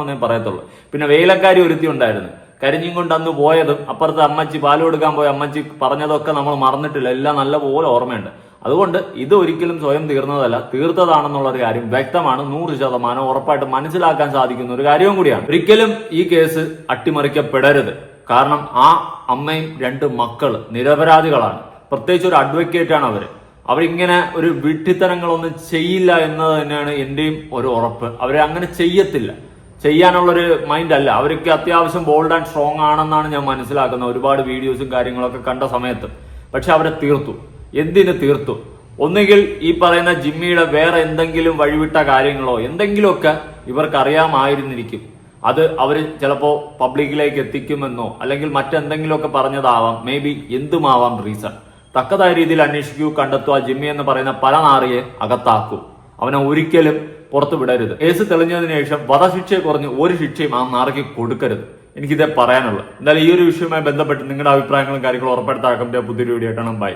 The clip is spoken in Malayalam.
എന്നേ പറയത്തുള്ളൂ. പിന്നെ വേലക്കാരി ഒരുത്തി ഉണ്ടായിരുന്നു. കരിഞ്ഞും കൊണ്ട് അന്ന് പോയതും അപ്പുറത്ത് അമ്മച്ചി പാൽ കൊടുക്കാൻ പോയ അമ്മച്ചി പറഞ്ഞതൊക്കെ നമ്മൾ മറന്നിട്ടില്ല. എല്ലാം നല്ലപോലെ ഓർമ്മയുണ്ട്. അതുകൊണ്ട് ഇത് ഒരിക്കലും സ്വയം തീർന്നതല്ല തീർത്തതാണെന്നുള്ള ഒരു കാര്യം വ്യക്തമാണ്. നൂറ് ശതമാനം ഉറപ്പായിട്ട് മനസ്സിലാക്കാൻ സാധിക്കുന്ന ഒരു കാര്യവും കൂടിയാണ്. ഒരിക്കലും ഈ കേസ് അട്ടിമറിക്കപ്പെടരുത്. കാരണം ആ അമ്മയും രണ്ട് മക്കൾ നിരപരാധികളാണ്. പ്രത്യേകിച്ച് ഒരു അഡ്വക്കേറ്റ് ആണ് അവർ. അവരിങ്ങനെ ഒരു വിട്ടിത്തരങ്ങളൊന്നും ചെയ്യില്ല എന്നത് തന്നെയാണ് എന്റെയും ഒരു ഉറപ്പ്. അവരെ അങ്ങനെ ചെയ്യത്തില്ല. ചെയ്യാനുള്ളൊരു മൈൻഡ് അല്ല അവർക്ക് അത്യാവശ്യം ബോൾഡ് ആൻഡ് സ്ട്രോങ് ആണെന്നാണ് ഞാൻ മനസ്സിലാക്കുന്നത്. ഒരുപാട് വീഡിയോസും കാര്യങ്ങളൊക്കെ കണ്ട സമയത്ത്. പക്ഷെ അവരെ തീർത്തു. എന്തിന് തീർത്തു? ഒന്നുകിൽ ഈ പറയുന്ന ജിമ്മിയുടെ വേറെ എന്തെങ്കിലും വഴിവിട്ട കാര്യങ്ങളോ എന്തെങ്കിലുമൊക്കെ ഇവർക്ക് അറിയാമായിരുന്നിരിക്കും അത് അവർ ചിലപ്പോൾ പബ്ലിക്കിലേക്ക് എത്തിക്കുമെന്നോ അല്ലെങ്കിൽ മറ്റെന്തെങ്കിലുമൊക്കെ പറഞ്ഞതാവാം. മേ ബി എന്തുമാവാം റീസൺ തക്കതായ രീതിയിൽ അന്വേഷിക്കൂ കണ്ടെത്തുക ജിമ്മി എന്ന് പറയുന്ന പല നാറിയെ അകത്താക്കൂ. അവനെ ഒരിക്കലും പുറത്തു വിടരുത്. കേസ് തെളിഞ്ഞതിന് ശേഷം വധശിക്ഷയെ കുറഞ്ഞ് ഒരു ശിക്ഷയും ആ നാറയ്ക്ക് കൊടുക്കരുത്. എനിക്കിതേ പറയാനുള്ളൂ. എന്തായാലും ഈ ഒരു വിഷയവുമായി ബന്ധപ്പെട്ട് നിങ്ങളുടെ അഭിപ്രായങ്ങളും കാര്യങ്ങളും ഉറപ്പെടുത്താക്കാൻ പുതിയൊരു വീഡിയോ കാണാം ബൈ.